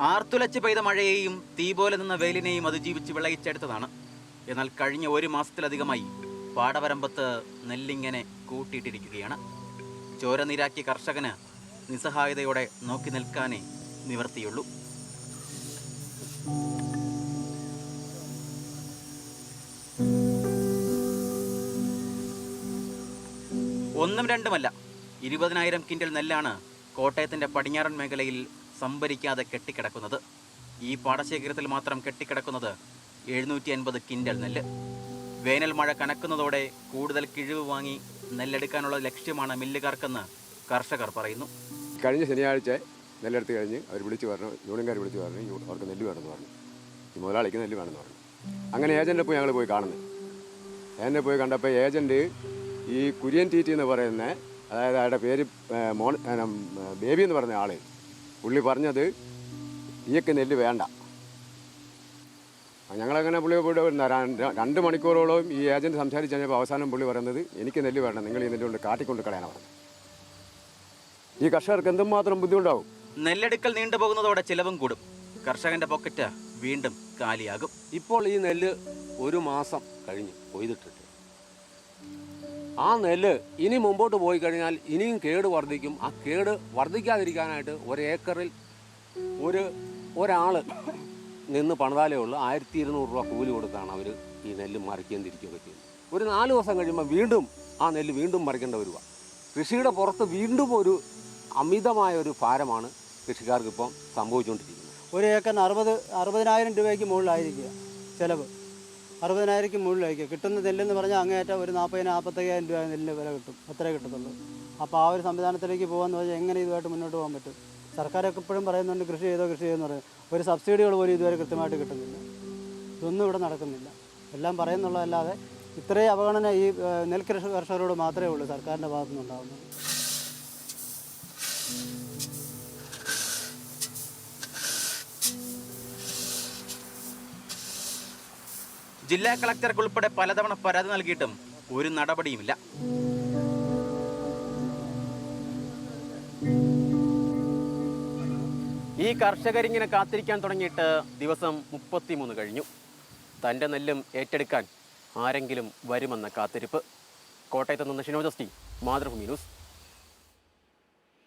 ആർത്തുലച്ച് പെയ്ത മഴയെയും തീ പോലെ നിന്ന വെയിലിനെയും അതിജീവിച്ച് വിളയിച്ചെടുത്തതാണ്. എന്നാൽ കഴിഞ്ഞ ഒരു മാസത്തിലധികമായി പാടവരമ്പത്ത് നെല്ലിങ്ങനെ കൂട്ടിയിട്ടിരിക്കുകയാണ്. ചോര നീരാക്കിയ കർഷകന് നിസ്സഹായതയോടെ നോക്കി നിൽക്കാനേ നിവർത്തിയുള്ളൂ. ഒന്നും രണ്ടുമല്ല. ഇരുപതിനായിരം കിൻഡൽ നെല്ലാണ് കോട്ടയത്തിന്റെ പടിഞ്ഞാറൻ മേഖലയിൽ സംഭരിക്കാതെ കെട്ടിക്കിടക്കുന്നത്. ഈ പാടശേഖരത്തിൽ മാത്രം കെട്ടിക്കിടക്കുന്നത് എഴുന്നൂറ്റി അൻപത് കിൻഡൽ നെല്ല്. വേനൽ മഴ കനക്കുന്നതോടെ കൂടുതൽ കിഴിവ് വാങ്ങി നെല്ലെടുക്കാനുള്ള ലക്ഷ്യമാണ് മില്ലുകാർക്കെന്ന് കർഷകർ പറയുന്നു. കഴിഞ്ഞ ശനിയാഴ്ച നെല്ലെടുത്ത് കഴിഞ്ഞ് അവർ വിളിച്ചു പറഞ്ഞു യൂണിയൻകാർ വിളിച്ചു പറഞ്ഞു അവർക്ക് നെല്ല് വേണമെന്ന് പറഞ്ഞു. ഈ മുതലാളിക്ക് നെല്ല് വേണമെന്ന് പറഞ്ഞു. അങ്ങനെ ഏജന്റെ പോയി ഞങ്ങൾ പോയി കാണുന്നത്. ഏജന്റെ പോയി കണ്ടപ്പോൾ ഏജന്റ് ഈ കുര്യൻ ടി എന്ന് പറയുന്ന അതായത് അയാളുടെ പേര് മോൺ ബേബി എന്ന് പറഞ്ഞ ആൾ പുള്ളി പറഞ്ഞത് ഈയൊക്കെ നെല്ല് വേണ്ട. ഞങ്ങളങ്ങനെ പുള്ളി ഇവിടെ വരുന്ന രണ്ട് മണിക്കൂറോളം ഈ ഏജന്റ് സംസാരിച്ച് കഴിഞ്ഞപ്പോൾ അവസാനം പുള്ളി പറയുന്നത് എനിക്ക് നെല്ല് വേണ്ട നിങ്ങൾ ഈ നെല്ല് കൊണ്ട് കാട്ടിക്കൊണ്ട് കളയാനാണ് പറഞ്ഞത്. ഈ കർഷകർക്ക് എന്തുമാത്രം ബുദ്ധിമുട്ടാവും നെല്ലെടുക്കൽ നീണ്ടുപോകുന്നതോടെ ചിലവും കൂടും. കർഷകന്റെ പോക്കറ്റ് വീണ്ടും കാലിയാകും. ഇപ്പോൾ ഈ നെല്ല് ഒരു മാസം കഴിഞ്ഞ് കൊയ്തിട്ടിട്ട് ആ നെല്ല് ഇനി മുമ്പോട്ട് പോയി കഴിഞ്ഞാൽ ഇനിയും കേട് വർദ്ധിക്കും. ആ കേട് വർദ്ധിക്കാതിരിക്കാനായിട്ട് ഒരു ഏക്കറിൽ ഒരു ഒരാൾ നിന്ന് പണിതാലേ ഉള്ളൂ. ആയിരത്തി ഇരുന്നൂറ് രൂപ കൂലി കൊടുത്താണ് അവർ ഈ നെല്ല് മറിക്കുകയും തിരിക്കുകയൊക്കെ ചെയ്യുന്നത്. ഒരു നാല് ദിവസം കഴിയുമ്പോൾ വീണ്ടും ആ നെല്ല് വീണ്ടും മറിക്കേണ്ട വരിക. കൃഷിയുടെ പുറത്ത് വീണ്ടും ഒരു അമിതമായ ഒരു ഭാരമാണ് കൃഷിക്കാർക്ക് ഇപ്പം സംഭവിച്ചുകൊണ്ടിരിക്കുന്നത്. ഒരു ഏക്കറിന് അറുപത് അറുപതിനായിരം രൂപയ്ക്ക് മുകളിലായിരിക്കുക ചിലവ്. അറുപതിനായിരക്ക് മുകളിലായിരിക്കും. കിട്ടുന്ന നെല്ലെന്ന് പറഞ്ഞാൽ അങ്ങേയറ്റം ഒരു നാൽപ്പതിന് നാൽപ്പത്തയ്യായിരം രൂപ നെല്ല് വില കിട്ടും. അത്രേ കിട്ടത്തുള്ളൂ. അപ്പോൾ ആ ഒരു സംവിധാനത്തിലേക്ക് പോകാമെന്ന് പറഞ്ഞാൽ എങ്ങനെ ഇതുമായിട്ട് മുന്നോട്ട് പോകാൻ പറ്റും? സർക്കാരൊക്കെ ഇപ്പോഴും പറയുന്നുണ്ട് കൃഷി ചെയ്തോ കൃഷി ചെയ്തെന്ന് പറയും. ഒരു സബ്സിഡികൾ പോലും ഇതുവരെ കൃത്യമായിട്ട് കിട്ടുന്നില്ല. ഇതൊന്നും ഇവിടെ നടക്കുന്നില്ല. എല്ലാം പറയുന്നുള്ളതല്ലാതെ ഇത്രയും അവഗണന ഈ നെൽകൃഷി കർഷകരോട് മാത്രമേ ഉള്ളൂ സർക്കാരിന്റെ ഭാഗത്തുനിന്ന് ജില്ലാ കളക്ടർക്ക് ഉൾപ്പെടെ പലതവണ പരാതി നൽകിയിട്ടും ഒരു നടപടിയുമില്ല. ഈ കർഷകരിങ്ങനെ കാത്തിരിക്കാൻ തുടങ്ങിയിട്ട് ദിവസം മുപ്പത്തിമൂന്ന് കഴിഞ്ഞു. തന്റെ നെല്ലും ഏറ്റെടുക്കാൻ ആരെങ്കിലും വരുമെന്ന കാത്തിരിപ്പ്. കോട്ടയത്ത് നിന്ന് ഷിനോജസ്റ്റി മാതൃഭൂമി ന്യൂസ്.